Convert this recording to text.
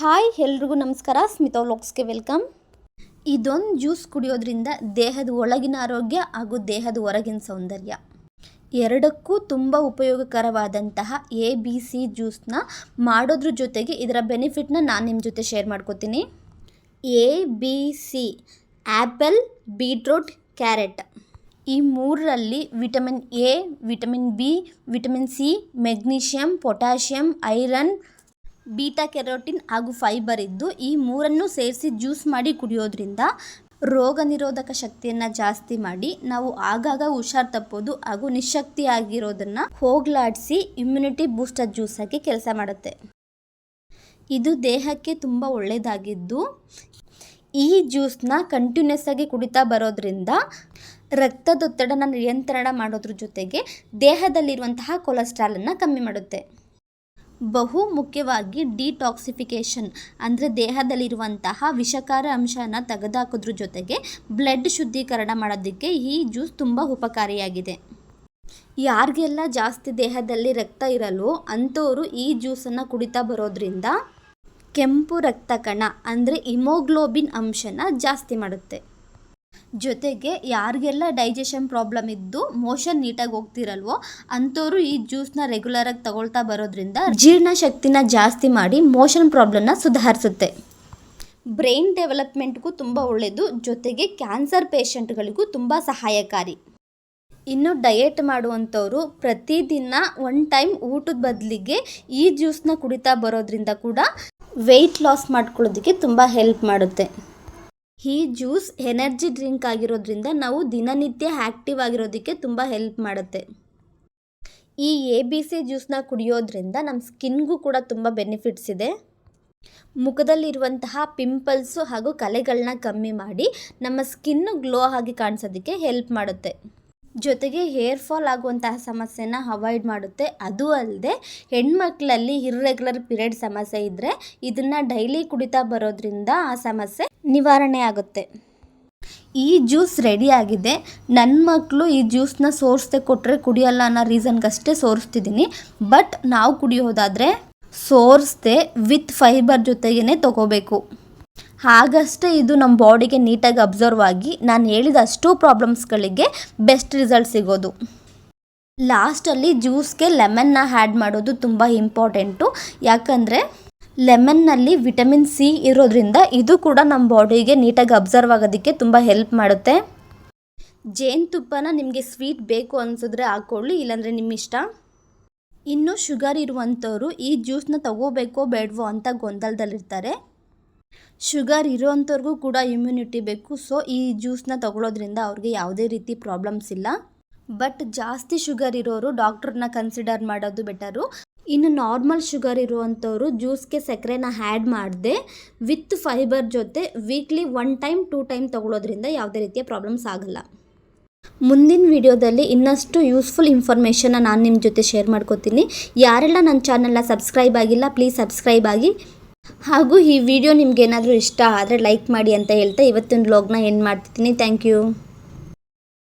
Hi, ಎಲ್ರಿಗೂ ನಮಸ್ಕಾರ. ಸ್ಮಿತಾ ವ್ಲಾಗ್ಸ್ಗೆ ವೆಲ್ಕಮ್. ಇದೊಂದು ಜ್ಯೂಸ್ ಕುಡಿಯೋದ್ರಿಂದ ದೇಹದ ಒಳಗಿನ ಆರೋಗ್ಯ ಹಾಗೂ ದೇಹದ ಹೊರಗಿನ ಸೌಂದರ್ಯ ಎರಡಕ್ಕೂ ತುಂಬ ಉಪಯೋಗಕರವಾದಂತಹ ಎ, ಬಿ, ಸಿ ಜ್ಯೂಸ್ನ ಮಾಡೋದ್ರ ಜೊತೆಗೆ ಇದರ ಬೆನಿಫಿಟ್ನ ನಾನು ನಿಮ್ಮ ಜೊತೆ ಶೇರ್ ಮಾಡ್ಕೋತೀನಿ. A, B, C apple beetroot, carrot ಈ ಮೂರರಲ್ಲಿ vitamin A, vitamin B, vitamin C magnesium potassium iron beta carotene ಹಾಗೂ ಫೈಬರ್ ಇದ್ದು, ಈ ಮೂರನ್ನು ಸೇರಿಸಿ ಜ್ಯೂಸ್ ಮಾಡಿ ಕುಡಿಯೋದ್ರಿಂದ ರೋಗ ನಿರೋಧಕ ಶಕ್ತಿಯನ್ನು ಜಾಸ್ತಿ ಮಾಡಿ, ನಾವು ಆಗಾಗ ಹುಷಾರ್ ತಪ್ಪೋದು ಹಾಗೂ ನಿಶಕ್ತಿಯಾಗಿರೋದನ್ನು ಹೋಗ್ಲಾಡಿಸಿ ಇಮ್ಯುನಿಟಿ ಬೂಸ್ಟರ್ ಜ್ಯೂಸ್ ಆಗಿ ಕೆಲಸ ಮಾಡುತ್ತೆ. ಇದು ದೇಹಕ್ಕೆ ತುಂಬ ಒಳ್ಳೆಯದಾಗಿದ್ದು ಈ ಜ್ಯೂಸ್ನ ಕಂಟಿನ್ಯೂಸ್ ಆಗಿ ಕುಡಿತಾ ಬರೋದ್ರಿಂದ ರಕ್ತದೊತ್ತಡನ ನಿಯಂತ್ರಣ ಮಾಡೋದ್ರ ಜೊತೆಗೆ ದೇಹದಲ್ಲಿರುವಂತಹ ಕೊಲೆಸ್ಟ್ರಾಲನ್ನು ಕಮ್ಮಿ ಮಾಡುತ್ತೆ. ಬಹು ಮುಖ್ಯವಾಗಿ ಡಿಟಾಕ್ಸಿಫಿಕೇಷನ್, ಅಂದರೆ ದೇಹದಲ್ಲಿರುವಂತಹ ವಿಷಕಾರ ಅಂಶನ ತೆಗೆದಾಕೋದ್ರ ಜೊತೆಗೆ ಬ್ಲಡ್ ಶುದ್ಧೀಕರಣ ಮಾಡೋದಕ್ಕೆ ಈ ಜ್ಯೂಸ್ ತುಂಬ ಉಪಕಾರಿಯಾಗಿದೆ. ಯಾರಿಗೆಲ್ಲ ಜಾಸ್ತಿ ದೇಹದಲ್ಲಿ ರಕ್ತ ಇರಲು ಅಂಥವರು ಈ ಜ್ಯೂಸನ್ನು ಕುಡಿತಾ ಬರೋದ್ರಿಂದ ಕೆಂಪು ರಕ್ತ ಕಣ ಅಂದರೆ ಇಮೋಗ್ಲೋಬಿನ್ ಅಂಶನ ಜಾಸ್ತಿ ಮಾಡುತ್ತೆ. ಜೊತೆಗೆ ಯಾರಿಗೆಲ್ಲ ಡೈಜೆಷನ್ ಪ್ರಾಬ್ಲಮ್ ಇದ್ದು ಮೋಷನ್ ನೀಟಾಗಿ ಹೋಗ್ತಿರಲ್ವೋ, ಅಂಥವ್ರು ಈ ಜ್ಯೂಸ್ನ ರೆಗ್ಯುಲರಾಗಿ ತಗೊಳ್ತಾ ಬರೋದ್ರಿಂದ ಜೀರ್ಣಶಕ್ತಿನ ಜಾಸ್ತಿ ಮಾಡಿ ಮೋಷನ್ ಪ್ರಾಬ್ಲಮ್ನ ಸುಧಾರಿಸುತ್ತೆ. ಬ್ರೈನ್ ಡೆವಲಪ್ಮೆಂಟ್ಗೂ ತುಂಬ ಒಳ್ಳೆಯದು ಜೊತೆಗೆ ಕ್ಯಾನ್ಸರ್ ಪೇಷಂಟ್ಗಳಿಗೂ ತುಂಬ ಸಹಾಯಕಾರಿ. ಇನ್ನು ಡಯೆಟ್ ಮಾಡುವಂಥವರು ಪ್ರತಿದಿನ ಒನ್ ಟೈಮ್ ಊಟದ ಬದಲಿಗೆ ಈ ಜ್ಯೂಸ್ನ ಕುಡಿತಾ ಬರೋದ್ರಿಂದ ಕೂಡ ವೆಯ್ಟ್ ಲಾಸ್ ಮಾಡ್ಕೊಳ್ಳೋದಕ್ಕೆ ತುಂಬ ಹೆಲ್ಪ್ ಮಾಡುತ್ತೆ. ಈ ಜ್ಯೂಸ್ ಎನರ್ಜಿ ಡ್ರಿಂಕ್ ಆಗಿರೋದ್ರಿಂದ ನಾವು ದಿನನಿತ್ಯ ಆ್ಯಕ್ಟಿವ್ ಆಗಿರೋದಕ್ಕೆ ತುಂಬ ಹೆಲ್ಪ್ ಮಾಡುತ್ತೆ. ಈ ಎ ಬಿ ಸಿ ಜ್ಯೂಸ್ನ ಕುಡಿಯೋದ್ರಿಂದ ನಮ್ಮ ಸ್ಕಿನ್ಗೂ ಕೂಡ ತುಂಬ ಬೆನಿಫಿಟ್ಸ್ ಇದೆ. ಮುಖದಲ್ಲಿರುವಂತಹ ಪಿಂಪಲ್ಸು ಹಾಗೂ ಕಲೆಗಳನ್ನ ಕಮ್ಮಿ ಮಾಡಿ ನಮ್ಮ ಸ್ಕಿನ್ನು ಗ್ಲೋ ಆಗಿ ಕಾಣಿಸೋದಕ್ಕೆ ಹೆಲ್ಪ್ ಮಾಡುತ್ತೆ. ಜೊತೆಗೆ ಹೇರ್ ಫಾಲ್ ಆಗುವಂತಹ ಸಮಸ್ಯೆನ ಅವಾಯ್ಡ್ ಮಾಡುತ್ತೆ. ಅದು ಅಲ್ಲದೆ ಹೆಣ್ಮಕ್ಳಲ್ಲಿ ಇರ್ರೆಗ್ಯುಲರ್ ಪಿರಿಯಡ್ ಸಮಸ್ಯೆ ಇದ್ದರೆ ಇದನ್ನು ಡೈಲಿ ಕುಡಿತಾ ಬರೋದ್ರಿಂದ ಆ ಸಮಸ್ಯೆ ನಿವಾರಣೆ ಆಗುತ್ತೆ. ಈ ಜ್ಯೂಸ್ ರೆಡಿಯಾಗಿದೆ ನನ್ನ ಮಕ್ಕಳು ಈ ಜ್ಯೂಸ್ನ ಸೋರಿಸ್ದೆ ಕೊಟ್ಟರೆ ಕುಡಿಯಲ್ಲ ಅನ್ನೋ ರೀಸನ್ಗಷ್ಟೇ ಸೋರಿಸ್ತಿದ್ದೀನಿ. ಬಟ್ ನಾವು ಕುಡಿಯೋದಾದರೆ ಸೋರಿಸ್ದೆ ವಿತ್ ಫೈಬರ್ ಜೊತೆಗೇ ತಗೋಬೇಕು. ಹಾಗಷ್ಟೇ ಇದು ನಮ್ಮ ಬಾಡಿಗೆ ನೀಟಾಗಿ ಅಬ್ಸರ್ವ್ ಆಗಿ ನಾನು ಹೇಳಿದ ಅಷ್ಟು ಪ್ರಾಬ್ಲಮ್ಸ್ಗಳಿಗೆ ಬೆಸ್ಟ್ ರಿಸಲ್ಟ್ ಸಿಗೋದು. ಲಾಸ್ಟಲ್ಲಿ ಜ್ಯೂಸ್ಗೆ ಲೆಮನ್ನ ಆ್ಯಡ್ ಮಾಡೋದು ತುಂಬ ಇಂಪಾರ್ಟೆಂಟು. ಯಾಕಂದರೆ ಲೆಮನ್ನಲ್ಲಿ ವಿಟಮಿನ್ ಸಿ ಇರೋದ್ರಿಂದ ಇದು ಕೂಡ ನಮ್ಮ ಬಾಡಿಗೆ ನೀಟಾಗಿ ಅಬ್ಸರ್ವ್ ಆಗೋದಕ್ಕೆ ತುಂಬ ಹೆಲ್ಪ್ ಮಾಡುತ್ತೆ. ಜೇನುತುಪ್ಪನ ನಿಮಗೆ ಸ್ವೀಟ್ ಬೇಕು ಅನಿಸಿದ್ರೆ ಹಾಕ್ಕೊಳ್ಳಿ ಇಲ್ಲಾಂದರೆ ನಿಮ್ಮ ಇಷ್ಟ. ಇನ್ನು ಶುಗರ್ ಇರುವಂಥವರು ಈ ಜ್ಯೂಸ್ನ ತಗೋಬೇಕೋ ಬೇಡವೋ ಅಂತ ಗೊಂದಲದಲ್ಲಿರ್ತಾರೆ. ಶುಗರ್ ಇರೋವಂಥವ್ರಿಗೂ ಕೂಡ ಇಮ್ಯುನಿಟಿ ಬೇಕು, ಸೊ ಈ ಜ್ಯೂಸ್ನ ತಗೊಳ್ಳೋದ್ರಿಂದ ಅವ್ರಿಗೆ ಯಾವುದೇ ರೀತಿ ಪ್ರಾಬ್ಲಮ್ಸ್ ಇಲ್ಲ. ಬಟ್ ಜಾಸ್ತಿ ಶುಗರ್ ಇರೋರು ಡಾಕ್ಟ್ರನ್ನ ಕನ್ಸಿಡರ್ ಮಾಡೋದು ಬೆಟರು ಇನ್ನು ನಾರ್ಮಲ್ ಶುಗರ್ ಇರುವಂಥವರು ಜ್ಯೂಸ್ಗೆ ಸಕ್ಕರೆನ ಆ್ಯಡ್ ಮಾಡದೆ ವಿತ್ ಫೈಬರ್ ಜೊತೆ weekly one time two time ತಗೊಳ್ಳೋದ್ರಿಂದ ಯಾವುದೇ ರೀತಿಯ ಪ್ರಾಬ್ಲಮ್ಸ್ ಆಗಲ್ಲ. ಮುಂದಿನ ವಿಡಿಯೋದಲ್ಲಿ ಇನ್ನಷ್ಟು ಯೂಸ್ಫುಲ್ ಇನ್ಫಾರ್ಮೇಷನ್ನ ನಾನು ನಿಮ್ಮ ಜೊತೆ ಶೇರ್ ಮಾಡ್ಕೋತೀನಿ. ಯಾರೆಲ್ಲ ನನ್ನ ಚಾನಲ್ನ ಸಬ್ಸ್ಕ್ರೈಬ್ ಆಗಿಲ್ಲ ಪ್ಲೀಸ್ ಸಬ್ಸ್ಕ್ರೈಬ್ ಆಗಿ. ಹಾಗೂ ಈ ವಿಡಿಯೋ ನಿಮ್ಗೆ ಏನಾದರೂ ಇಷ್ಟ ಆದರೆ ಲೈಕ್ ಮಾಡಿ ಅಂತ ಹೇಳ್ತಾ ಇವತ್ತಿನ ವ್ಲಾಗ್ನ ಎಂಡ್ ಮಾಡ್ತಿದ್ದೀನಿ. Thank you